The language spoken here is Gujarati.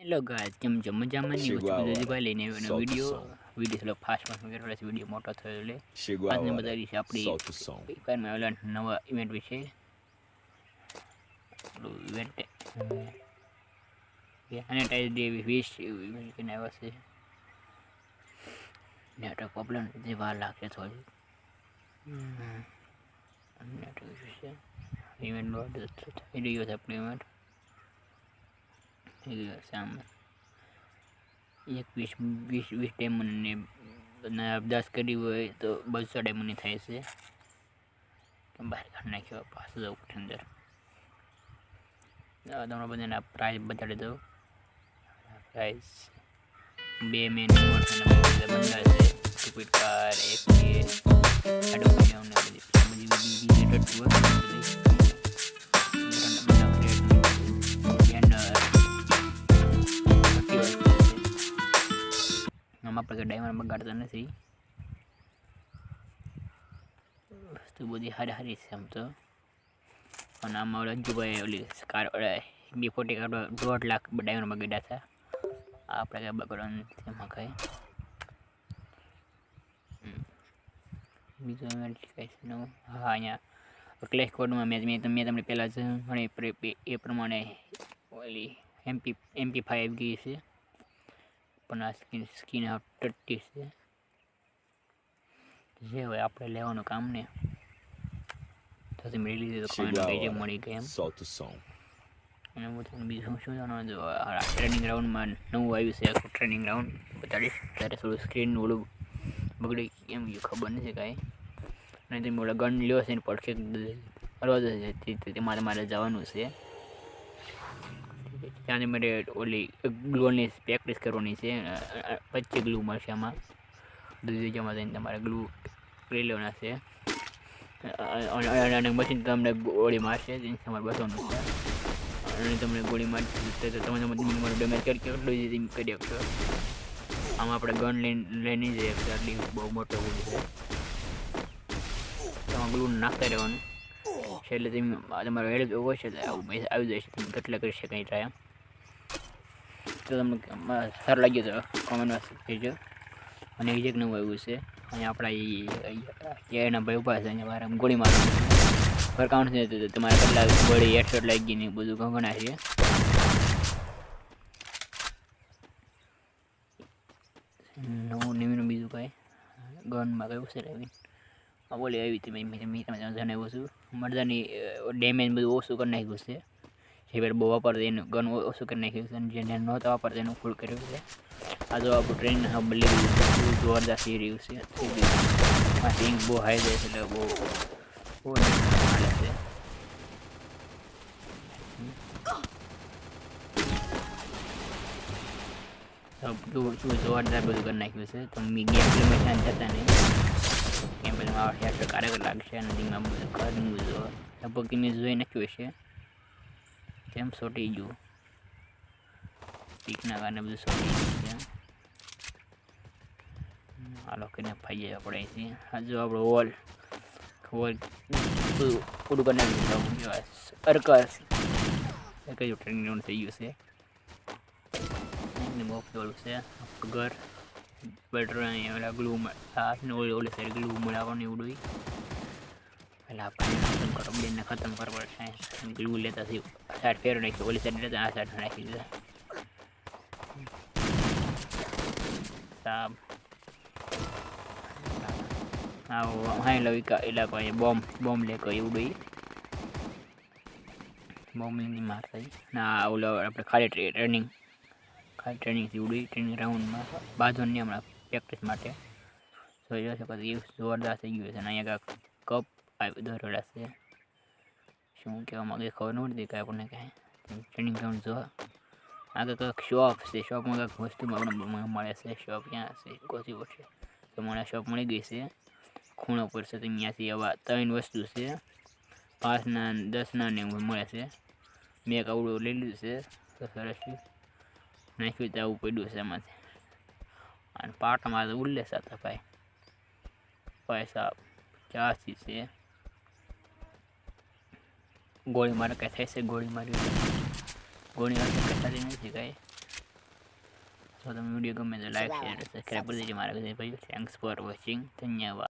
હેલો ગાઈસ કેમ છો? મજામાં નહીં હું છું Chihuahua. દુધીભાઈ લઈને આવ્યો Soul to video soul. Video થોડો ફાસ્ટ ફાસ્ટ કર્યો એટલે વીડિયો મોટો થયો એટલે આજને Chihuahua. બતાવી છે આપણી Soul to soul. ફ્રીફાયરમાં આવેલા નવા ઇવેન્ટ વિશે. ઇવેન્ટ સેનેટાઈઝ ડે વીસ ઇવેન્ટ કરીને આવ્યા છે. નેટવર્ક પ્રોબ્લેમ જે વાર લાગશે થોડી. નેટવર્ક વિશે ઇવેન્ટ થઈ રહ્યો છે આપણો ઇવેન્ટ થઈ ગયો છે આમ એક વીસ વીસ વીસ ડાયમંડને અને દસ કરી હોય તો બસો ડાયમંડની થાય છે કે બહાર કાઢી નાખ્યો પાછો જવું અંદર આ તમને બધાને પ્રાઇસ બતાડી દઉં પ્રાઇસ બે મેન બંધા છે ટિકિટ કાર એક છે આડો અમને બધી બધી બધી બીજી ટટુ બધી આમાં આપણે ડાયમંડ બગાડતા નથી. વસ્તુ બધી હારી હારી છે આમ તો. અને આમાં રજુભાઈ ઓલી કાર બી ફોર્ટી કાર્ડ દોઢ લાખ ડાયમંડ બગાડ્યા હતા. આપણે કાંઈ બગાડવાનું એમાં કાંઈ. બીજું event કાંઈ છે નવું. હા અહીંયા ક્લેશ કોડમાં મેં મેં મેં તમને પહેલાં જ એ પ્રમાણે ઓલી એમપી એમપી ફાઈવ ગઈ છે. પણ આ સ્કીન સ્કીન આ ટટ્ટી છે જે હોય આપણે લેવાનું કામ ને તો તમે મળી લીધી તો કોઈને જે મળી ગઈ એમ. અને હું તમને બીજું શું જાણવા જો આ ટ્રેનિંગ રાઉન્ડમાં નવું આવ્યું છે આખું ટ્રેનિંગ રાઉન્ડ બતાડીશ ત્યારે થોડું સ્ક્રીન ઓલું બગડી એમ ખબર નથી કાંઈ. અને તમે ઓલા ગન લ્યો છે ને પડખે ફરવા જશે તે- તેમાં તમારે જવાનું છે. ત્યાં મારે ઓલી ગ્લુની પ્રેક્ટિસ કરવાની છે. પચીસ ગ્લુ મળશે આમાં. દુધીજામાં જઈને તમારે ગ્લુ લઈ લેવાના છે. અને- મશીન તમને ગોળી મારશે જેની તમારે બસવાનું છે. અને તમને ગોળી મારશે તો તમે તમારું ડેમેજ કરી જ કરી શકશો આમાં આપણે ગન લઈને લઈને જઈએ શકીએ બહુ મોટો ગુલ છે. તમારે ગ્લુ નાખતા રહેવાનું. છેલ્લે તમે તમારો એડ એવો છે એટલે આવું આવી જાય છે. તમે કેટલા કરી શકાય ટ્રાય તો તમને સારું લાગ્યું તો કોમેન્ટમાં કહેજો. અને બીજે નવું આવ્યું છે. અહીંયા આપણા એના ભાઈ ઊભા છે અહીંયા મારે ગોળી મારું ફરકાઉન્ટ છે તમારે કેટલા ગોળી હેડશોટ લાગી ને બધું ઘણા છે. નવું, નવીનું બીજું કાંઈ ગનમાં કયું છે, રેવી? બોલી આવી હતી મેં મેં મેં તમને જણાવ્યું છું મરદાની ડેમેજ બધું ઓછું કરી નાખ્યું છે. જે પેલા બહુ વાપરતા એનું ગન ઓછું કરી નાખ્યું છે અને જેને નહોતા વાપરતા એનું ફૂલ કર્યું છે. આ જો આપણું ટ્રેન હા બદલી ગયું જોરદાર થઈ રહ્યું છે. થઈ ગયું આ સિંગ બહુ હાઈ જાય છે, એટલે બહુ બહુ હાલે છે. બધું શું જોરદાર બધું કરી નાખ્યું છે તો મેં ગેમ પ્લેમાં ધ્યાન જતા નહીં. ગેમ પ્લેમાં આ હેઠળ કારક લાગશે નદીમાં ઘરનું જો લગભગ જોઈ નાખ્યું હશે. તેમ સોટી ગયું? પીકના કારણે બધું સોટી ગયું છે. હાલો કરીને ફાઈ આપણે અહીંથી. આ જો આપણો વોલ. વોલ પૂરું કરી નાખ્યું અરકસ એક જ ટ્રેનિંગ થઈ ગયું છે. છે. ઘર. પેટ્રોલ અહીંયા ઓલા ગ્લુ હાથને ઓલી ઓલી સાઈડ ગ્લુ મળાવવાની ઉડવી પહેલાં આપણે ખતમ કરો બેનને ખતમ કરવા પડશે ગ્લુ લેતા થઈ સાઈડ ફેર નાખી ઓલી સાઈડ લેતા આ સાઈડ નાખી દીધા. સાબ. હા હા લવિકા ઇલાકો અહીંયા બોમ્બ બોમ્બ લે કોઈ ઉડવી બોમ્બની મારતા ના, ઓલો આપણે ખાલી ટ્રેનિંગ ખાલી ટ્રેનિંગથી ઉડી ટ્રેનિંગ રાઉન્ડમાં બાજુની હમણાં પ્રેક્ટિસ માટે. જોઈ રહ્યો છે પછી જોરદાર થઈ ગયું છે અને અહીંયા કપ આવી દોરેલા છે. શું કહેવા માગે ખબર નહોતી કાંઈ આપણને કાંઈ. ટ્રેનિંગ ગ્રાઉન્ડ જો આગળ કંઈક શોપ છે શોપમાં કંઈક વસ્તુ આપણને મળે છે. શોપ ક્યાં છે? ગોતી પડશે તો મને શોપ મળી ગઈ છે. ખૂણો છે, તો અહીંયાથી આવા ત્રણ વસ્તુ છે. પાંચના દસના ને મળે છે. મેં એક આવડું લઈ લીધું છે. તો સરસ. નાખ્યું તો આવું પડ્યું છે એમાંથી અને પાટમાં તો ઉલ્લેસ હતા ભાઈ. પૈસા ચાસી છે. ગોળી મારે કાંઈ થાય છે? ગોળી મારી ગોળી મારે કાંઈ થતી નથી કાંઈ. તમે વીડિયો ગમે તો લાઈક શેર સબસ્ક્રાઈબ કરી દેજો મારા ભાઈ થેન્ક્સ ફોર વોચિંગ ધન્યવાદ.